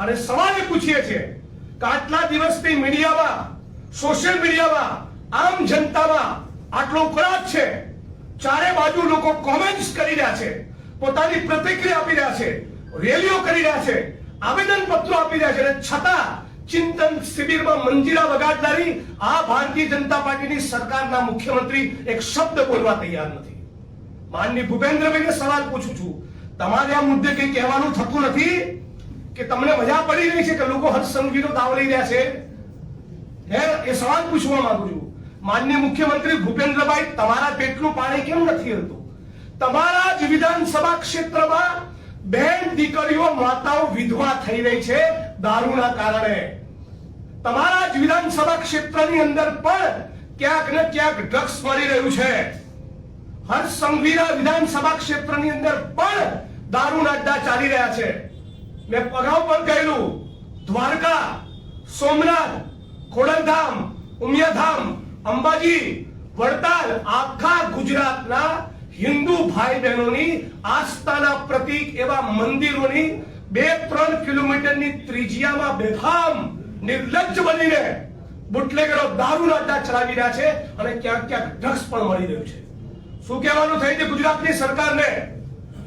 અને સવાલે પૂછીએ છીએ કે આટલા દિવસથી મીડિયામાં, સોશિયલ મીડિયામાં, આમ જનતામાં આટલો ઉકળાટ છે. ચારે બાજુ લોકો કોમેન્ટ્સ કરી રહ્યા છે, પોતાની પ્રતિક્રિયા આપી રહ્યા છે, રેલીઓ કરી રહ્યા છે આવેદન પત્રો આપી રહ્યા છે. અને છતાં ચિંતન શિબિરમાં મંજીરા વગાડનારી આ ભારતીય જનતા પાર્ટીની સરકારના મુખ્યમંત્રી એક શબ્દ બોલવા તૈયાર નથી. માનની ભૂપેન્દ્રભાઈને સવાલ પૂછું છું. તમારે આ મુદ્દે કઈ કહેવાનું થતું નથી? કે તમને મજા પડી રહી છે કે લોકો હર્ષ સંઘવીનો દાવ લઈ રહ્યા છે? હે, એ સવાલ પૂછવા માંગુ છું. માન્ય મુખ્યમંત્રી ભૂપેન્દ્રભાઈ, તમારા પેટનું પાણી કેમ નથી હલતું? તમારા જ વિધાનસભા ક્ષેત્રમાં બેન દીકરીઓ, માતાઓ વિધવા થઈ રહી છે દારૂના કારણે. તમારા જ વિધાનસભા ક્ષેત્રની અંદર પણ ક્યાંક ને ક્યાંક ડ્રગ્સ મળી રહ્યું છે. હર્ષ સંઘવીના વિધાનસભા ક્ષેત્રની અંદર પણ દારૂના અડ્ડા ચાલી રહ્યા છે. મેં અગાઉ પણ કહેલું દ્વારકા, સોમનાથ, ખોડલધામ, ઉમિયાધામ, અંબાજી, વડતાલ, આખા ગુજરાતના હિન્દુ ભાઈ બહેનોની આસ્થાના પ્રતીક એવા મંદિરોની બે ત્રણ કિલોમીટરની ત્રિજ્યામાં બેફામ નિર્લજ્જ બનીને બુટલેગરો દારૂના અડ્ડા ચલાવી રહ્યા છે અને ક્યાંક ક્યાંક ડ્રગ્સ પણ મળી રહ્યું છે. શું કહેવાનું થાય છે ગુજરાતની સરકારને?